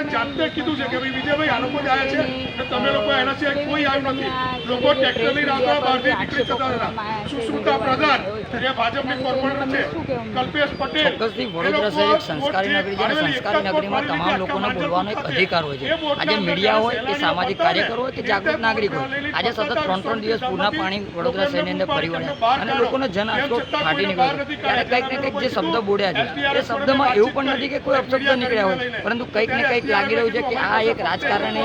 એમને જાતે કીધું છે કે ભાઈ વિજયભાઈ આ લોકો જ આવ્યા છે અને તમે લોકો એના સિવાય કોઈ આવ્યું નથી. લોકો ટ્રેક્ટર લઈને આવતા બહારથી નીકળી જતા હતા. સુશ્રુતા પ્રધાન? જે ભાજપની કોર્પોરેટર છે કલ્પેશ પટેલ. વડોદરા શહેર એક સંસ્કારી નગરી છે અને સંસ્કારી નગરીમાં તમામ લોકોને બોલવાનો એક અધિકાર હોય છે. આજે મીડિયા હોય કે સામાજિક કાર્યકરો હોય કે જાગૃત નાગરિક હોય. આજે સતત ત્રણ ત્રણ દિવસ પૂરના પાણી વડોદરા શહેરની અંદર ફરી વળ્યા. અને લોકોનો જન આક્રોશ ફાટી નીકળ્યો. ત્યારે કંઈક ને કંઈક જે શબ્દ બોલ્યા છે. એ શબ્દમાં એવું પણ નથી કે કોઈ અપશબ્દ નીકળ્યા હોય. પરંતુ કંઈક ને કંઈક લાગી રહ્યું છે કે આ એક રાજકારણે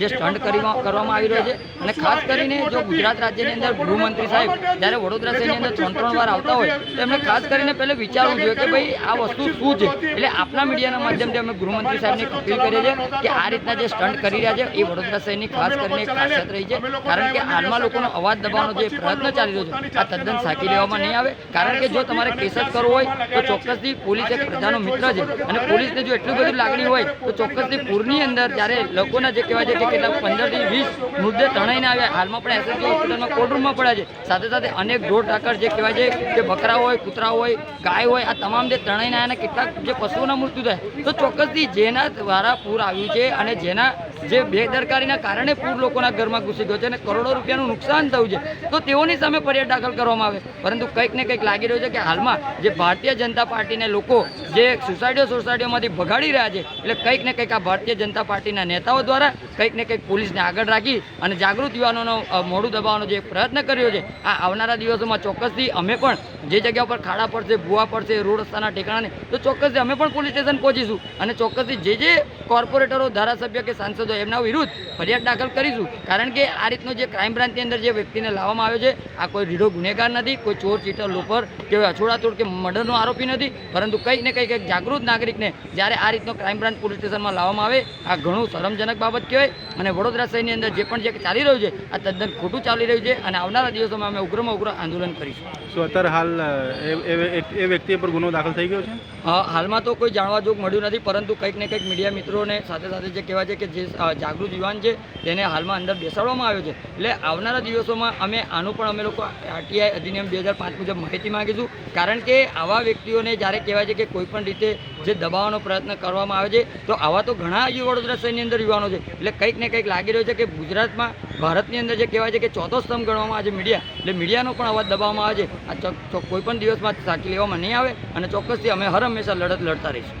જે સ્ટન્ટ કરવામાં આવી રહ્યો છે. અને ખાસ કરીને જો ગુજરાત રાજ્યની અંદર ગૃહમંત્રી સાહેબ જ્યારે વડોદરા શહેરની અંદર ત્રણ ત્રણ વાર આવતા હોય, તો એમને ખાસ કરીને પહેલે વિચારવું જોઈએ કે ભાઈ આ વસ્તુ શું છે? એટલે આપણા મીડિયાના માધ્યમથી અમે ગૃહમંત્રી સાહેબની અપીલ કરીએ છીએ કે આ રીતના જે સ્ટન્ટ કરી રહ્યા છે, એ વડોદરા શહેરની ખાસ કરીને ખાસિયત રહી છે. કારણ કે હાલમાં લોકોનો અવાજ દબાવવાનો જે પ્રયત્ન ચાલી રહ્યો છે, આ તદ્દન સાકી લેવામાં નહીં આવે. કારણ કે જો તમારે કેસ જ કરવો હોય, તો ચોક્કસથી પોલીસ એક પ્રજાનો મિત્ર છે. અને પોલીસને જો એટલું બધું લાગણી હોય, તો ચોક્કસથી પૂરની અંદર જ્યારે લોકોના જે કહેવાય છે કે કેટલાક પંદરથી વીસ મૃતદેહ તણાઈને આવ્યા, હાલમાં પણ એસએસજી હોસ્પિટલમાં કોર્ટરૂમમાં પડ્યા છે. સાથે સાથે અનેક ઢોર ઢાકર જે કહેવાય છે કે બકરા હોય કૂતરા હોય, ગાય હોય, આ તમામ જે તણાઈને આવ્યા કેટલાક જે પશુઓના મૃત્યુ થાય. તો ચોક્કસથી જેના દ્વારા પૂર આવ્યું છે અને જેના જે બેદરકારીના કારણે પૂર લોકોના ઘરમાં ઘૂસી ગયો છે અને કરોડો રૂપિયાનું નુકસાન થયું છે, તો તેઓની સામે ફરિયાદ દાખલ કરવામાં આવે. પરંતુ કંઈક ને કંઈક લાગી રહ્યું છે કે હાલમાં જે ભારતીય જનતા પાર્ટીને લોકો જે સોસાયટીઓ સોસાયટીઓમાંથી ભગાડી રહ્યા છે, એટલે કંઈક ને કંઈક આ ભારતીય જનતા પાર્ટીના નેતાઓ દ્વારા કંઈક ને કંઈક પોલીસને આગળ રાખી અને જાગૃત યુવાનોનો મોડું દબાવવાનો જે પ્રયત્ન કર્યો છે, આ આવનારા દિવસોમાં ચોક્કસથી અમે પણ જે જગ્યા પર ખાડા પડશે, ભૂવા પડશે, રોડ રસ્તાના ઠેકાણાને, તો ચોક્કસથી અમે પણ પોલીસ સ્ટેશન પહોંચીશું અને ચોક્કસથી જે જે કોર્પોરેટરો, ધારાસભ્ય કે સાંસદો એમના વિરુદ્ધ ફરિયાદ દાખલ કરીશું. કારણ કે આ રીતનો જે ક્રાઇમ બ્રાન્ચની અંદર જે વ્યક્તિને લાવવામાં આવ્યો છે, આ કોઈ રીઢો ગુનેગાર નથી, કોઈ ચોર ચીટર લોપર કે અછોડાતોડ કે મર્ડરનો આરોપી નથી, પરંતુ કંઈક ને કંઈક એક જાગૃત નાગરિકને જ્યારે આ રીતનો ક્રાઇમ બ્રાન્ચ પોલીસ સ્ટેશનમાં લાવવામાં આવે. આ ઘણું શરમજનક બાબત કહેવાય. અને વડોદરા શહેરની અંદર જે પણ જે ચાલી રહ્યું છે આ તદ્દન ખોટું ચાલી રહ્યું છે અને આવનારા દિવસોમાં અમે ઉગ્રમાં ઉગ્ર આંદોલન કરીશું. શું અત્યારે હાલ એ- વ્યક્તિ પર ગુનો દાખલ થઈ ગયો છે? હાલમાં તો કોઈ જાણવા જોગ મળ્યું નથી પરંતુ કંઈક ને કંઈક મીડિયા મિત્રોને સાથે સાથે જે કહેવાય છે કે જે જાગૃત યુવાન છે તેને હાલમાં અંદર બેસાડવામાં આવ્યો છે. એટલે આવનારા દિવસોમાં અમે આનું પણ અમે લોકો આરટીઆઈ અધિનિયમ બે હજાર પાંચ મુજબ માહિતી માંગીશું. કારણ કે આવા વ્યક્તિઓને જ્યારે કહેવાય છે કે કોઈપણ રીતે જે દબાવવાનો પ્રયત્ન કરવામાં આવે છે, તો આવા તો ઘણા વડોદરા શહેરની અંદર યુવાનો છે. એટલે કંઈક ને કંઈક લાગી રહ્યું છે કે ગુજરાતમાં, ભારતની અંદર જે કહેવાય છે કે ચોથો સ્તંભ ગણવામાં આવે છે મીડિયા, એટલે મીડિયાનો પણ અવાજ દબાવવામાં આવે છે. આ કોઈ પણ દિવસમાં સાચી લેવામાં નહીં આવે અને ચોક્કસથી અમે હર હંમેશા લડત લડતા રહીશું.